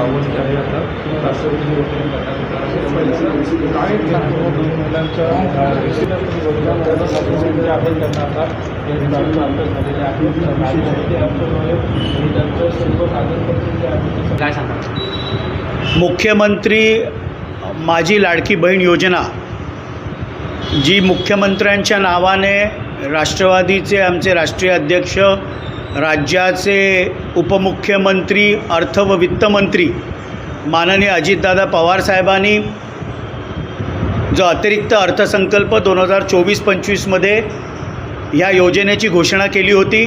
जातात किंवा राष्ट्रवादी वतीने करतात काय दोन महिलांच्या त्यांना सातत्याने आपण त्यांना आता जाणून अभ्यास झालेले आहेत नारीशक्ती ॲपमुळे आणि त्यांचं सर्व कागदपत्र जे आहे ते काय सांगा? मुख्यमंत्री माझी लाडकी बहीण योजना जी मुख्यमंत्र्यांच्या नावाने राष्ट्रवादीचे आमचे राष्ट्रीय अध्यक्ष राज्याचे उपमुख्यमंत्री अर्थ व वित्तमंत्री माननीय अजितदादा पवारसाहेबांनी जो अतिरिक्त अर्थसंकल्प दोन हजार चोवीस पंचवीसमध्ये ह्या योजनेची घोषणा केली होती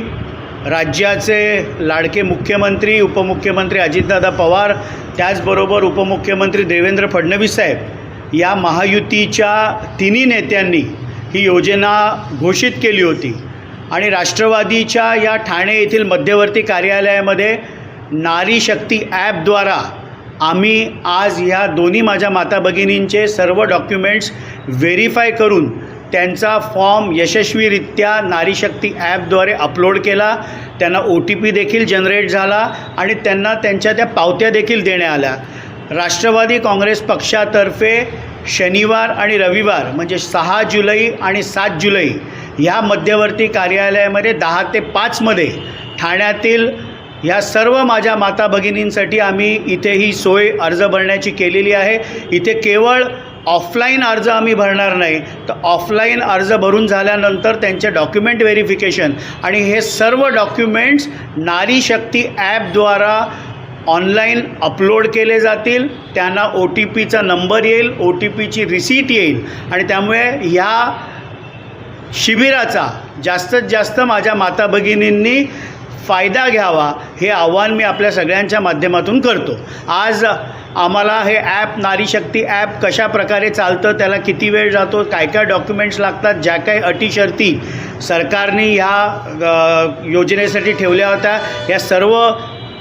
राज्याचे लाडके मुख्यमंत्री उपमुख्यमंत्री अजितदादा पवार त्याचबरोबर उपमुख्यमंत्री देवेंद्र फडणवीस साहेब या महायुतीच्या तिन्ही नेत्यांनी ही योजना घोषित केली होती. आणि राष्ट्रवादीच्या या ठाणे येथील मध्यवर्ती कार्यालयामध्ये नारी शक्ती ॲपद्वारा आम्ही आज ह्या दोन्ही माझ्या माता भगिनींचे सर्व डॉक्युमेंट्स व्हेरीफाय करून त्यांचा फॉर्म यशस्वीरित्या नारी शक्ती ॲपद्वारे अपलोड केला. त्यांना ओ टी पी देखील जनरेट झाला आणि त्यांना त्यांच्या त्या पावत्या देखील देण्यात आल्या. राष्ट्रवादी काँग्रेस पक्षातर्फे शनिवार आणि रविवार म्हणजे सहा जुलै आणि सात जुलै या मध्यवर्ती कार्यालयामध्ये दहा ते पाचमध्ये ठाण्यातील या सर्व माझ्या माता भगिनींसाठी आम्ही इथे ही सोय अर्ज भरण्याची केलेली आहे. इथे केवळ ऑफलाईन अर्ज आम्ही भरणार नाही. तर ऑफलाईन अर्ज भरून झाल्यानंतर त्यांचे डॉक्युमेंट व्हेरिफिकेशन आणि हे सर्व डॉक्युमेंट्स नारी शक्ती ॲपद्वारा ऑनलाईन अपलोड केले जातील. त्यांना ओ टी पीचा नंबर येईल ओ टी पीची रिसीट येईल आणि त्यामुळे ह्या शिबिराचा जास्तीत जास्त माझ्या माता भगिनींनी फायदा घ्यावा हे आव्हान मी आपल्या सगळ्यांच्या माध्यमातून करतो. आज आम्हाला हे ॲप नारीशक्ती ॲप कशा प्रकारे चालतं त्याला किती वेळ जातो काय काय डॉक्युमेंट्स लागतात ज्या काही अटी शर्ती सरकारने ह्या योजनेसाठी ठेवल्या होत्या या सर्व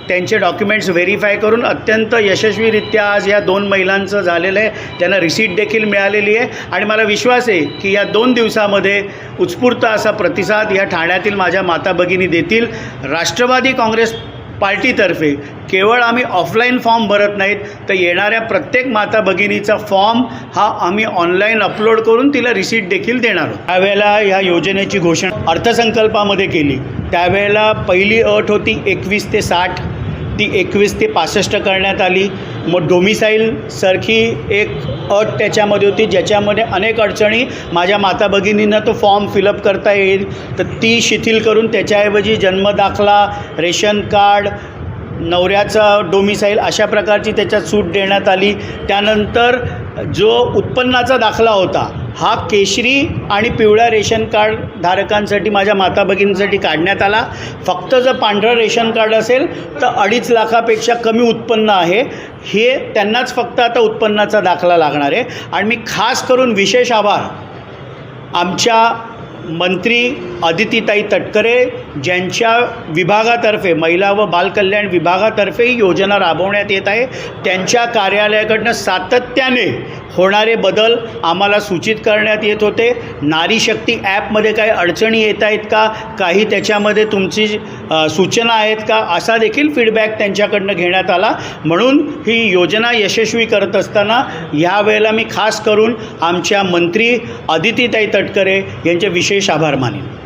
त्यांचे डॉक्युमेंट्स व्हेरीफाय करून अत्यंत यशस्वीरित्या आज या दोन महिलांचं झालेलं आहे. त्यांना रिसीट देखील मिळालेली आहे. आणि मला विश्वास आहे की या दोन दिवसामध्ये उत्स्फूर्त असा प्रतिसाद या ठाण्यातील माझ्या माता भगिनी देतील. राष्ट्रवादी काँग्रेस पार्टीतर्फे केवळ आम्ही ऑफलाईन फॉर्म भरत नाहीत तर येणाऱ्या प्रत्येक माता भगिनीचा फॉर्म हा आम्ही ऑनलाईन अपलोड करून तिला रिसीट देखील देणार आहोत. त्यावेळेला ह्या योजनेची घोषणा अर्थसंकल्पामध्ये केली. त्यावेळेला पहिली अट होती एकवीस ते साठ. ती एकवीस ते पासष्ट करण्यात आली. मग डोमिसाईलसारखी एक अट त्याच्यामध्ये होती ज्याच्यामध्ये अनेक अडचणी माझ्या माता भगिनींना तो फॉर्म फिलअप करता येईल. तर ती शिथिल करून त्याच्याऐवजी जन्मदाखला रेशन कार्ड नवऱ्याचा डोमिसाईल अशा प्रकारची त्याच्यात सूट देण्यात आली. त्यानंतर जो उत्पन्नाचा दाखला होता हा केशरी आणि पिवळ्या रेशन कार्ड धारकांसाठी माझ्या माता भगिनींसाठी काढण्यात आला. फक्त जर पांढरं रेशन कार्ड असेल तर अडीच लाखापेक्षा कमी उत्पन्न आहे. हे त्यांनाच फक्त आता उत्पन्नाचा दाखला लागणार आहे. आणि मी खास करून विशेष आभार आमच्या मंत्री अदितीताई तटकरे ज्यांच्या विभागातर्फे महिला व बालकल्याण विभागातर्फे ही योजना राबवण्यात येत आहे. त्यांच्या कार्यालयाकडनं सातत्याने होणारे बदल आम्हाला सूचित करण्यात येत होते. नारी शक्ती ॲपमध्ये काही अडचणी येत आहेत का? काही त्याच्यामध्ये तुमची सूचना आहेत का? असा देखील फीडबॅक त्यांच्याकडनं घेण्यात आला. म्हणून ही योजना यशस्वी करत असताना यावेळेला मी खास करून आमच्या मंत्री अदितीताई तटकरे यांचे विशेष आभार मानेन.